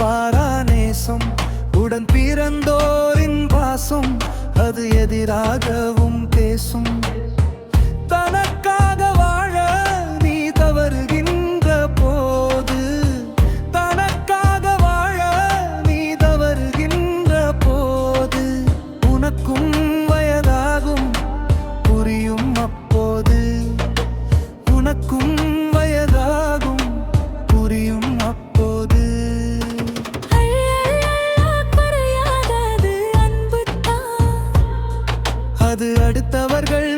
பாரா நேசம் உடன் பிறந்தோரின் பாசம் அது எதிராகவும் பேசும். அது அடுத்தவர்கள்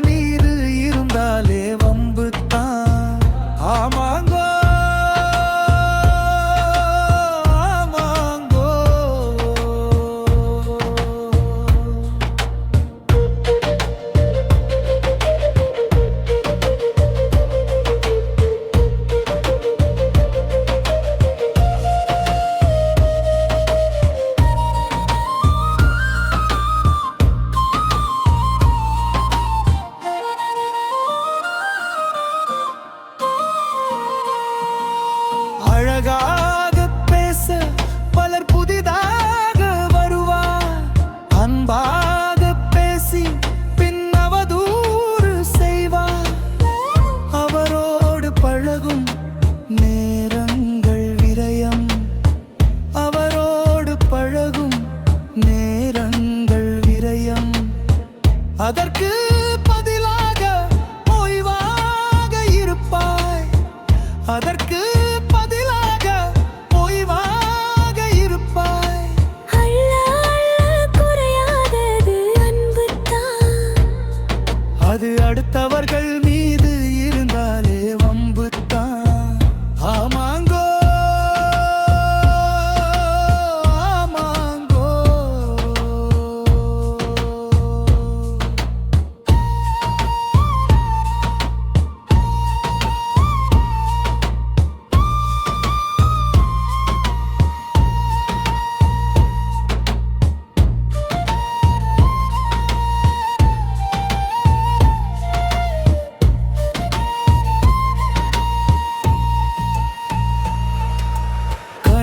அதற்கு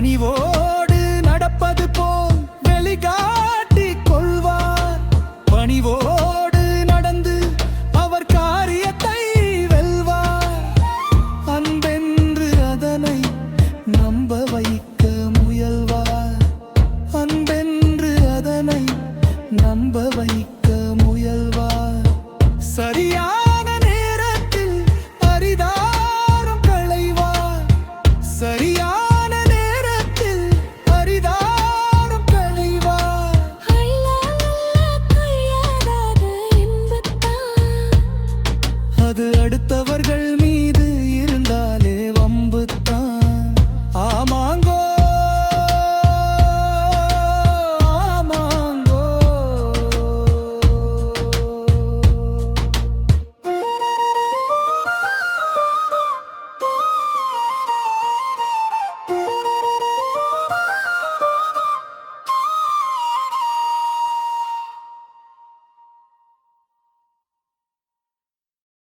பணிவோடு நடப்பது போல் வெளிகாட்டி கொள்வார். பணிவோடு நடந்து அவர் காரியத்தை வெல்வார். அன்பென்று அதனை நம்ப வைக்க தடுத்தவர்கள்